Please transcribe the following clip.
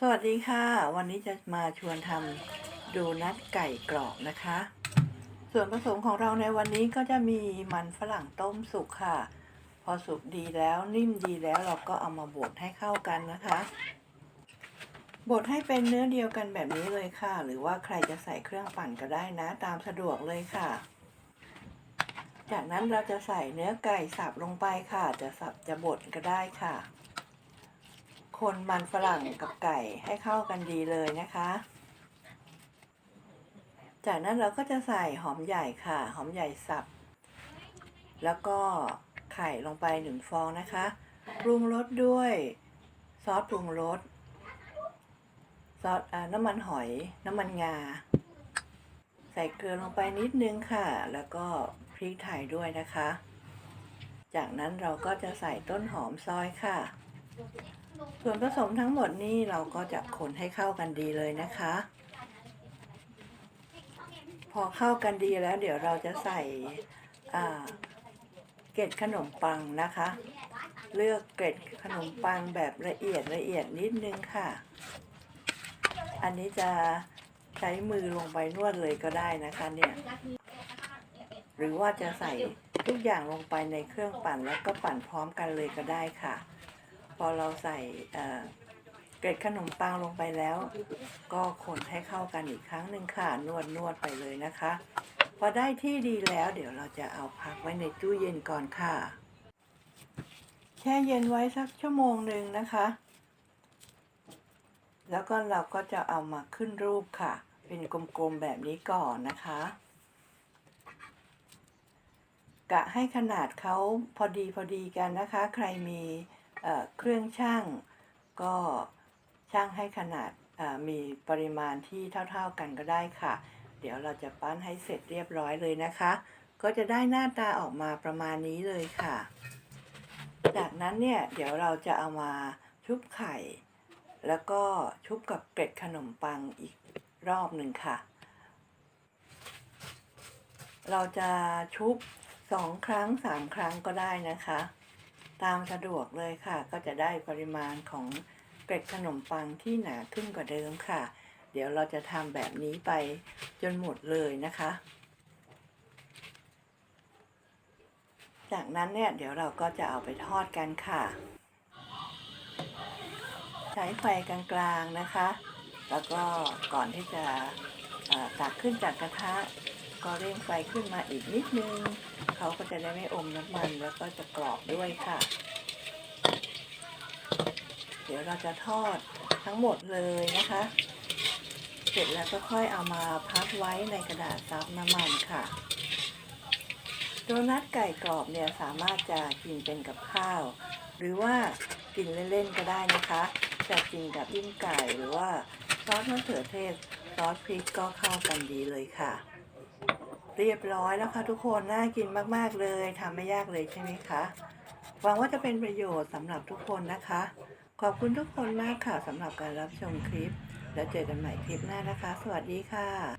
สวัสดีค่ะ วันนี้จะมาชวนทำโดนัทไก่กรอบนะคะ ส่วนผสมของเราในวันนี้ก็จะมีมันฝรั่งต้มสุกค่ะ พอสุกดีแล้วนิ่มดีแล้วเราก็เอามาบดให้เข้ากันนะคะ บดให้เป็นเนื้อเดียวกันแบบนี้เลยค่ะ หรือว่าใครจะใส่เครื่องปั่นก็ได้นะ ตามสะดวกเลยค่ะ จากนั้นเราจะใส่เนื้อไก่สับลงไปค่ะ จะสับจะบดก็ได้ค่ะ คนมันฝรั่งกับไก่ให้เข้ากันดีเลยนะคะ จากนั้นเราก็จะใส่หอมใหญ่ค่ะ หอมใหญ่สับ แล้วก็ไข่ลงไปหนึ่งฟองนะคะ ปรุงรสด้วยซอสปรุงรสซอสอน้ำมันหอย น้ำมันงา ใส่เกลือลงไปนิดนึงค่ะ แล้วก็พริกไทยด้วยนะคะ จากนั้นเราก็จะใส่ต้นหอมซอยค่ะ ส่วนผสมทั้งหมดนี้เราก็จะคนให้เข้ากันดีเลยนะคะ พอเข้ากันดีแล้ว เดี๋ยวเราจะใส่เกล็ดขนมปังนะคะ เลือกเกล็ดขนมปังแบบละเอียดละเอียดนิดนึงค่ะ อันนี้จะใช้มือลงไปนวดเลยก็ได้นะคะเนี่ยหรือว่าจะใส่ทุกอย่างลงไปในเครื่องปั่นแล้วก็ปั่นพร้อมกันเลยก็ได้ค่ะ อเราใส่เอ่อเกล็ดขนมปังลงไปแล้ว ก็คนให้เข้ากันอีกครั้งหนึ่งค่ะนวดนวดไปเลยนะคะ พอได้ที่ดีแล้ว เดี๋ยวเราจะเอาพักไว้ในตู้เย็นก่อนค่ะ แช่เย็นไว้สักชั่วโมงหนึ่งนะคะ แล้วก็เราก็จะเอามาขึ้นรูปค่ะ เป็นกลมๆแบบนี้ก่อนนะคะกะให้ขนาดเขาพอดีพอดีกันนะคะ ใครมี เครื่องช่างก็ช่างให้ขนาดมีปริมาณที่เท่า ๆกันก็ได้ค่ะ เดี๋ยวเราจะปั้นให้เสร็จเรียบร้อยเลยนะคะ ก็จะได้หน้าตาออกมาประมาณนี้เลยค่ะ จากนั้นเนี่ยเดี๋ยวเราจะเอามาชุบไข่ แล้วก็ชุบกับเกล็ดขนมปังอีกรอบหนึ่งค่ะ เราจะชุบสองครั้งสามครั้งก็ได้นะคะ ตามสะดวกเลยค่ะ ก็จะได้ปริมาณของเกล็ดขนมปังที่หนาขึ้นกว่าเดิมค่ะ เดี๋ยวเราจะทำแบบนี้ไปจนหมดเลยนะคะ จากนั้นเนี่ยเดี๋ยวเราก็จะเอาไปทอดกันค่ะ ใช้ไฟกลางๆนะคะ แล้วก็ก่อนที่จะเอ่อตักขึ้นจากกระทะ ก็เร่งไฟขึ้นมาอีกนิดนึง เขาก็จะได้ไม่อมน้ำมันแล้วก็จะกรอบด้วยค่ะ เดี๋ยวเราจะทอดทั้งหมดเลยนะคะ เสร็จแล้วก็ค่อยเอามาพักไว้ในกระดาษซับน้ำมันค่ะโดนัทไก่กรอบเนี่ยสามารถจะกินเป็นกับข้าว หรือว่ากินเล่นๆก็ได้นะคะจะกินกับยิ่งไก่หรือว่าซอสมะเขือเทศซอสพริกก็เข้ากันดีเลยค่ะ เรียบร้อยแล้วค่ะทุกคนน่ากินมาก ๆ เลยทำไม่ยากเลยใช่ไหมคะหวังว่าจะเป็นประโยชน์สำหรับทุกคนนะคะ ขอบคุณทุกคนมากค่ะสำหรับการรับชมคลิป แล้วเจอกันใหม่คลิปหน้านะคะ สวัสดีค่ะ